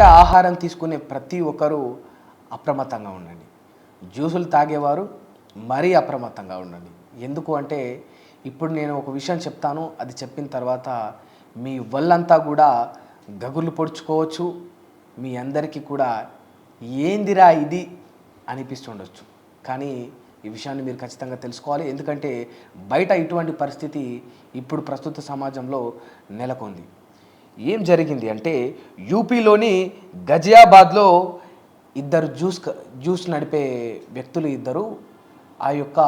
బయట ఆహారం తీసుకునే ప్రతి ఒక్కరూ అప్రమత్తంగా ఉండండి. జ్యూసులు తాగేవారు మరీ అప్రమత్తంగా ఉండండి. ఎందుకు అంటే ఇప్పుడు నేను ఒక విషయం చెప్తాను అది చెప్పిన తర్వాత మీ వల్లంతా కూడా గగుర్లు పొడుచుకోవచ్చు మీ అందరికీ కూడా ఏందిరా ఇది? అనిపిస్తుండొచ్చు. కానీ ఈ విషయాన్ని మీరు ఖచ్చితంగా తెలుసుకోవాలి. ఎందుకంటే బయట ఇటువంటి పరిస్థితి ఇప్పుడు ప్రస్తుత సమాజంలో నెలకొంది. ఏం జరిగింది అంటే యూపీలోని గజియాబాద్లో ఇద్దరు జ్యూస్ జ్యూస్ నడిపే వ్యక్తులు ఇద్దరు ఆ యొక్క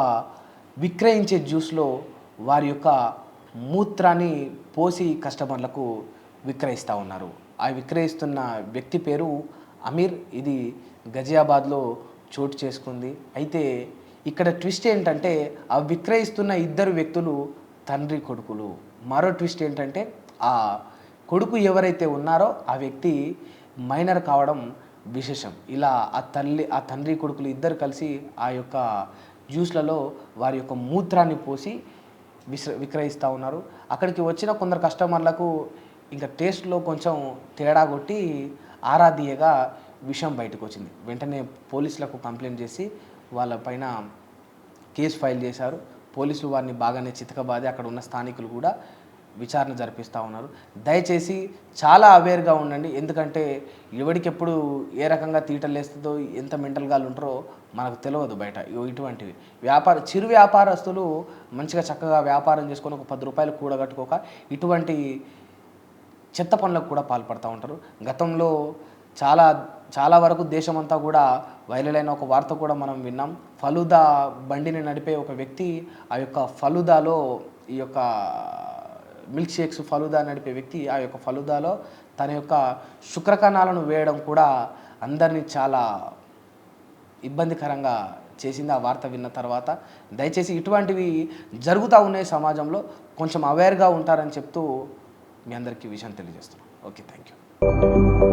విక్రయించే జ్యూస్లో వారి యొక్క మూత్రాన్ని పోసి కస్టమర్లకు విక్రయిస్తూ ఉన్నారు. ఆ విక్రయిస్తున్న వ్యక్తి పేరు అమీర్. ఇది గజియాబాద్లో చోటు చేసుకుంది. అయితే ఇక్కడ ట్విస్ట్ ఏంటంటే ఆ విక్రయిస్తున్న ఇద్దరు వ్యక్తులు తండ్రి కొడుకులు. మరో ట్విస్ట్ ఏంటంటే ఆ కొడుకు ఎవరైతే ఉన్నారో ఆ వ్యక్తి మైనర్ కావడం విశేషం. ఇలా ఆ తల్లి ఆ తండ్రి కొడుకులు ఇద్దరు కలిసి ఆ యొక్క జ్యూస్లలో వారి యొక్క మూత్రాన్ని పోసి విశ్ర విక్రయిస్తూ ఉన్నారు. అక్కడికి వచ్చిన కొందరు కస్టమర్లకు ఇంకా టేస్ట్లో కొంచెం తేడా కొట్టి ఆరాధీయగా విషయం బయటకు వచ్చింది వెంటనే పోలీసులకు కంప్లైంట్ చేసి వాళ్ళ పైన కేసు ఫైల్ చేశారు. పోలీసులు వారిని బాగానే చితకబాది అక్కడ ఉన్న స్థానికులు కూడా విచారణ జరిపిస్తూ ఉన్నారు. దయచేసి చాలా అవేర్గా ఉండండి. ఎందుకంటే ఎవడికెప్పుడు ఏ రకంగా తీటలు వేస్తుందో ఎంత మెంటల్గా ఉంటారో మనకు తెలియదు బయట. ఇగో ఇటువంటివి. వ్యాపార చిరు వ్యాపారస్తులు మంచిగా చక్కగా వ్యాపారం చేసుకొని ఒక పది రూపాయలు కూడగట్టుకోక ఇటువంటి చెత్త పనులకు కూడా పాల్పడుతూ ఉంటారు. గతంలో చాలా చాలా వరకు దేశమంతా కూడా వైరల్ అయిన ఒక వార్త కూడా మనం విన్నాం. ఫలుదా బండిని నడిపే ఒక వ్యక్తి ఆ యొక్క ఫలుదాలో ఈ యొక్క మిల్క్ షేక్స్ ఫలుదా నడిపే వ్యక్తి ఆ యొక్క ఫలుదాలో తన యొక్క శుక్రకణాలను వేయడం కూడా అందరినీ చాలా ఇబ్బందికరంగా చేసింది. ఆ వార్త విన్న తర్వాత దయచేసి ఇటువంటివి జరుగుతూ ఉన్నాయి సమాజంలో. కొంచెం అవేర్గా ఉంటారని చెప్తూ మీ అందరికీ విషయం తెలియజేస్తున్నాను. Okay thank you